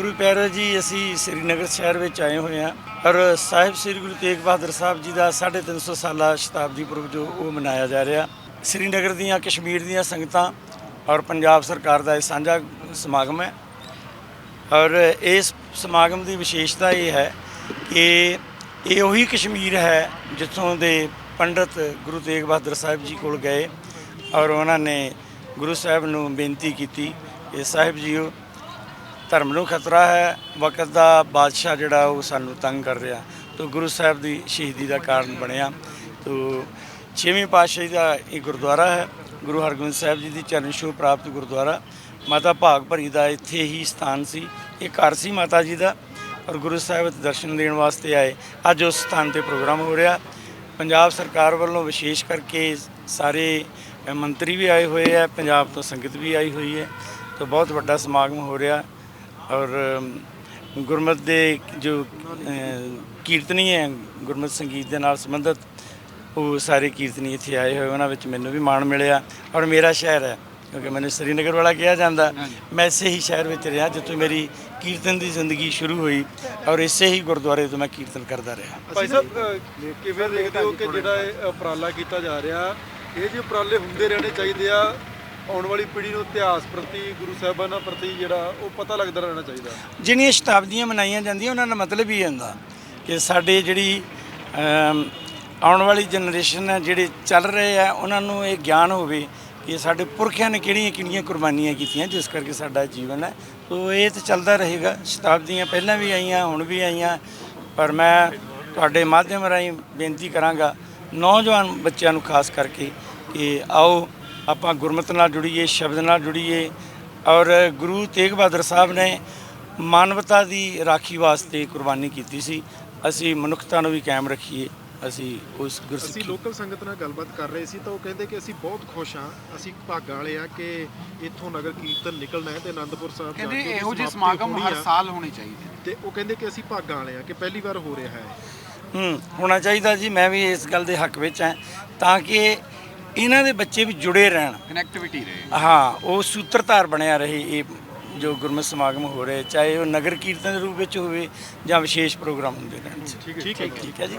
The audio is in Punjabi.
ਗੁਰੂ ਪਿਆਰੋ ਜੀ, ਅਸੀਂ ਸ੍ਰੀਨਗਰ ਸ਼ਹਿਰ ਵਿੱਚ ਆਏ ਹੋਏ ਹਾਂ। ਔਰ ਸਾਹਿਬ ਸ੍ਰੀ ਗੁਰੂ ਤੇਗ ਬਹਾਦਰ ਸਾਹਿਬ ਜੀ ਦਾ 350 ਸਾਲਾ ਸ਼ਤਾਬਦੀ ਪੁਰਬ ਜੋ ਉਹ ਮਨਾਇਆ ਜਾ ਰਿਹਾ। ਸ੍ਰੀਨਗਰ ਦੀਆਂ, ਕਸ਼ਮੀਰ ਦੀਆਂ ਸੰਗਤਾਂ ਔਰ ਪੰਜਾਬ ਸਰਕਾਰ ਦਾ ਇਹ ਸਾਂਝਾ ਸਮਾਗਮ ਹੈ। ਔਰ ਇਸ ਸਮਾਗਮ ਦੀ ਵਿਸ਼ੇਸ਼ਤਾ ਇਹ ਹੈ ਕਿ ਇਹ ਉਹੀ ਕਸ਼ਮੀਰ ਹੈ ਜਿੱਥੋਂ ਦੇ ਪੰਡਤ ਗੁਰੂ ਤੇਗ ਬਹਾਦਰ ਸਾਹਿਬ ਜੀ ਕੋਲ ਗਏ ਔਰ ਉਹਨਾਂ ਨੇ ਗੁਰੂ ਸਾਹਿਬ ਨੂੰ ਬੇਨਤੀ ਕੀਤੀ ਕਿ ਸਾਹਿਬ ਜੀਓ ਧਰਮ ਨੂੰ ਖਤਰਾ ਹੈ। ਵਕਤ ਦਾ ਬਾਦਸ਼ਾਹ ਜਿਹੜਾ ਉਹ ਸਾਨੂੰ ਤੰਗ ਕਰ ਰਿਹਾ। ਤੋ ਗੁਰੂ ਸਾਹਿਬ ਦੀ ਸ਼ਹੀਦੀ ਦਾ ਕਾਰਨ ਬਣਿਆ। ਤੋ ਛੇਵੀਂ ਪਾਤਸ਼ਾਹੀ ਦਾ ਇਹ ਗੁਰਦੁਆਰਾ ਹੈ। ਗੁਰੂ ਹਰਗੋਬਿੰਦ ਸਾਹਿਬ ਜੀ ਦੀ ਚਰਨ ਛੋਹ ਪ੍ਰਾਪਤ ਗੁਰਦੁਆਰਾ। ਮਾਤਾ ਭਾਗ ਭਰੀ ਦਾ ਇੱਥੇ ਹੀ ਸਥਾਨ ਸੀ। ਇਹ ਘਰ ਸੀ ਮਾਤਾ ਜੀ ਦਾ। ਔਰ ਗੁਰੂ ਸਾਹਿਬ ਦਰਸ਼ਨ ਦੇਣ ਵਾਸਤੇ ਆਏ। ਅੱਜ ਉਸ ਸਥਾਨ ਤੇ ਪ੍ਰੋਗਰਾਮ ਹੋ ਰਿਹਾ। ਪੰਜਾਬ ਸਰਕਾਰ ਵੱਲੋਂ ਵਿਸ਼ੇਸ਼ ਕਰਕੇ ਸਾਰੇ ਮੰਤਰੀ ਵੀ ਆਏ ਹੋਏ ਹੈ ਪੰਜਾਬ ਤੋਂ ਸੰਗਤ ਵੀ ਆਈ ਹੋਈ ਹੈ। ਤਾਂ ਬਹੁਤ ਵੱਡਾ ਸਮਾਗਮ ਹੋ ਰਿਹਾ। ਔਰ ਗੁਰਮਤ ਦੇ ਜੋ ਕੀਰਤਨੀ ਹੈ ਗੁਰਮਤ ਸੰਗੀਤ ਦੇ ਨਾਲ ਸੰਬੰਧਿਤ ਉਹ ਸਾਰੇ ਕੀਰਤਨੀ ਇੱਥੇ ਆਏ ਹੋਏ ਉਹਨਾਂ ਵਿੱਚ ਮੈਨੂੰ ਵੀ ਮਾਣ ਮਿਲਿਆ। ਔਰ ਮੇਰਾ ਸ਼ਹਿਰ ਹੈ ਕਿਉਂਕਿ ਮੈਨੂੰ ਸ੍ਰੀਨਗਰ ਵਾਲਾ ਕਿਹਾ ਜਾਂਦਾ। ਮੈਂ ਇਸੇ ਹੀ ਸ਼ਹਿਰ ਵਿੱਚ ਰਿਹਾ ਜਿੱਥੋਂ ਮੇਰੀ ਕੀਰਤਨ ਦੀ ਜ਼ਿੰਦਗੀ ਸ਼ੁਰੂ ਹੋਈ ਔਰ ਇਸੇ ਹੀ ਗੁਰਦੁਆਰੇ ਤੋਂ ਮੈਂ ਕੀਰਤਨ ਕਰਦਾ ਰਿਹਾ। ਭਾਈ ਸਾਹਿਬ ਕਿਵੇਂ ਦੇਖਦੇ ਹੋ ਕਿ ਜਿਹੜਾ ਇਹ ਉਪਰਾਲਾ ਕੀਤਾ ਜਾ ਰਿਹਾ ਇਹ ਜਿਹੇ ਉਪਰਾਲੇ ਹੁੰਦੇ ਰਹਿਣੇ ਚਾਹੀਦੇ ਆ ਆਉਣ ਵਾਲੀ ਪੀੜ੍ਹੀ ਨੂੰ ਇਤਿਹਾਸ ਪ੍ਰਤੀ ਗੁਰੂ ਸਾਹਿਬਾਨਾਂ ਪ੍ਰਤੀ ਜਿਹੜਾ ਉਹ ਪਤਾ ਲੱਗਦਾ ਰਹਿਣਾ ਚਾਹੀਦਾ। ਜਿਹੜੀਆਂ ਸ਼ਤਾਬਦੀਆਂ ਮਨਾਈਆਂ ਜਾਂਦੀਆਂ ਉਹਨਾਂ ਦਾ ਮਤਲਬ ਹੀ ਹੁੰਦਾ ਕਿ ਸਾਡੇ ਜਿਹੜੀ ਅਮ, ਆਉਣ ਵਾਲੀ ਜਨਰੇਸ਼ਨ ਹੈ ਜਿਹੜੇ ਚੱਲ ਰਹੇ ਆ ਉਹਨਾਂ ਨੂੰ ਇਹ ਗਿਆਨ ਹੋਵੇ ਕਿ ਸਾਡੇ ਪੁਰਖਿਆਂ ਨੇ ਕਿਹੜੀਆਂ ਕਿਹੜੀਆਂ ਕੁਰਬਾਨੀਆਂ ਕੀਤੀਆਂ ਜਿਸ ਕਰਕੇ ਸਾਡਾ ਜੀਵਨ ਹੈ। ਸੋ ਇਹ ਤਾਂ ਚੱਲਦਾ ਰਹੇਗਾ। ਸ਼ਤਾਬਦੀਆਂ ਪਹਿਲਾਂ ਵੀ ਆਈਆਂ ਹੁਣ ਵੀ ਆਈਆਂ। ਪਰ ਮੈਂ ਤੁਹਾਡੇ ਮਾਧਿਅਮ ਰਾਹੀਂ ਬੇਨਤੀ ਕਰਾਂਗਾ ਨੌਜਵਾਨ ਬੱਚਿਆਂ ਨੂੰ ਖਾਸ ਕਰਕੇ ਕਿ ਆਓ ਆਪਾਂ ਗੁਰਮਤਿ ਨਾਲ ਜੁੜੀਏ ਸ਼ਬਦ ਨਾਲ ਜੁੜੀਏ ਔਰ ਗੁਰੂ ਤੇਗ ਬਹਾਦਰ ਸਾਹਿਬ ਨੇ ਮਾਨਵਤਾ ਦੀ ਰਾਖੀ ਵਾਸਤੇ ਕੁਰਬਾਨੀ ਕੀਤੀ ਸੀ। ਅਸੀਂ ਮਨੁੱਖਤਾ ਨੂੰ ਵੀ ਕਾਇਮ ਰੱਖੀਏ ਅਸੀਂ ਉਸ ਅਸੀਂ ਗੁਰਸਿੱਖੀ ਲੋਕਲ ਸੰਗਤ ਨਾਲ ਗੱਲਬਾਤ ਕਰ ਰਹੇ ਸੀ ਤਾਂ ਉਹ ਕਹਿੰਦੇ ਕਿ ਅਸੀਂ ਬਹੁਤ ਖੁਸ਼ ਹਾਂ ਅਸੀਂ ਭਾਗਾਂ ਵਾਲੇ ਆ ਕਿ ਇੱਥੋਂ ਨਗਰ ਕੀਰਤਨ ਨਿਕਲਣਾ ਹੈ ਤੇ ਆਨੰਦਪੁਰ ਸਾਹਿਬ ਜਾ ਕਹਿੰਦੇ ਕੇ ਇਹੋ ਜਿਹੇ ਸਮਾਗਮ ਹਰ। ਸਾਲ ਹੋਣੇ ਚਾਹੀਦੇ ਨੇ। ਤੇ ਉਹ ਕਹਿੰਦੇ ਕਿ ਅਸੀਂ ਭਾਗਾਂ ਵਾਲੇ ਆ ਕਿ ਪਹਿਲੀ ਵਾਰ ਹੋ ਰਿਹਾ ਹੈ। ਹੂੰ ਹੋਣਾ ਚਾਹੀਦਾ ਜੀ ਮੈਂ ਵੀ ਇਸ ਗੱਲ ਦੇ ਹੱਕ ਵਿੱਚ ਹਾਂ। ਤਾਂ ਕਿ ਇਹਨਾਂ ਦੇ ਬੱਚੇ ਵੀ ਜੁੜੇ ਰਹਿਣ। ਕਨੈਕਟੀਵਿਟੀ ਰਹੇ। ਹਾਂ ਉਹ ਸੂਤਰਧਾਰ ਬਣਿਆ ਰਹੇ ਇਹ ਜੋ ਗੁਰਮਤਿ ਸਮਾਗਮ ਹੋ ਰਹੇ ਚਾਹੇ ਉਹ ਨਗਰ ਕੀਰਤਨ ਦੇ ਰੂਪ ਵਿੱਚ ਹੋਵੇ ਜਾਂ ਵਿਸ਼ੇਸ਼ ਪ੍ਰੋਗਰਾਮ ਹੁੰਦੇ ਰਹਿਣ। ਠੀਕ ਹੈ ਠੀਕ ਹੈ ਜੀ